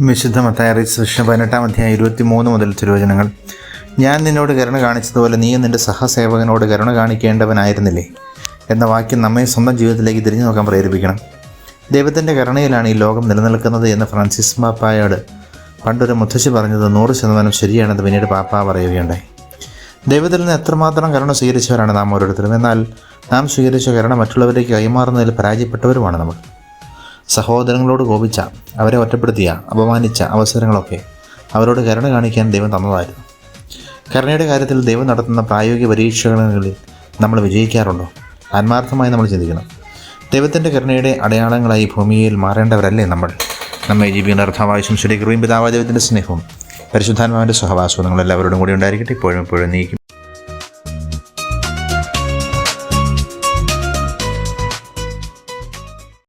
വിശുദ്ധ മത്തായറി സുഷ്ണ പതിനെട്ടാം അധ്യായം ഇരുപത്തി മൂന്ന് മുതൽ തിരുവചനങ്ങൾ. ഞാൻ നിന്നോട് കരുണ കാണിച്ചതുപോലെ നീയും നിന്റെ സഹസേവകനോട് കരുണ കാണിക്കേണ്ടവനായിരുന്നില്ലേ? എന്ന വാക്യം നമ്മെ സ്വന്തം ജീവിതത്തിലേക്ക് തിരിഞ്ഞു നോക്കാൻ പ്രേരിപ്പിക്കണം. ദൈവത്തിന്റെ കരുണയിലാണ് ഈ ലോകം നിലനിൽക്കുന്നത് എന്ന് ഫ്രാൻസിസ് മാപ്പായോട് പണ്ടൊരു മുത്തശ്ശി പറഞ്ഞത് നൂറ് ശതമാനം ശരിയാണെന്ന് പിന്നീട് പാപ്പ പറയുകയുണ്ടായി. ദൈവത്തിൽ നിന്ന് എത്രമാത്രം കരുണ സ്വീകരിച്ചവരാണ് നാം ഓരോരുത്തരും. എന്നാൽ നാം സ്വീകരിച്ച കരുണ മറ്റുള്ളവരിലേക്ക് കൈമാറുന്നതിൽ പരാജയപ്പെട്ടവരുമാണ് നമ്മൾ. സഹോദരങ്ങളോട് കോപിച്ച അവരെ ഒറ്റപ്പെടുത്തിയ അപമാനിച്ച അവസരങ്ങളൊക്കെ അവരോട് കരുണ കാണിക്കാൻ ദൈവം തന്നതായിരുന്നു. കരുണയുടെ കാര്യത്തിൽ ദൈവം നടത്തുന്ന പ്രായോഗിക പരീക്ഷകളിൽ നമ്മൾ വിജയിക്കാറുണ്ടോ? ആത്മാർത്ഥമായി നമ്മൾ ചിന്തിക്കണം. ദൈവത്തിന്റെ കരുണയുടെ അടയാളങ്ങളായി ഭൂമിയിൽ മാറേണ്ടവരല്ലേ നമ്മൾ? നമ്മെ ജീവിക്കുന്ന അർത്ഥമായ ശ്രീ കൃപയും സ്നേഹവും പരിശുദ്ധാത്മാവിന്റെ സഹവാസവും നിങ്ങളെല്ലാവരോടും കൂടി ഉണ്ടായിരിക്കട്ടെ. ഇപ്പോഴും ഇപ്പോഴും നീക്കും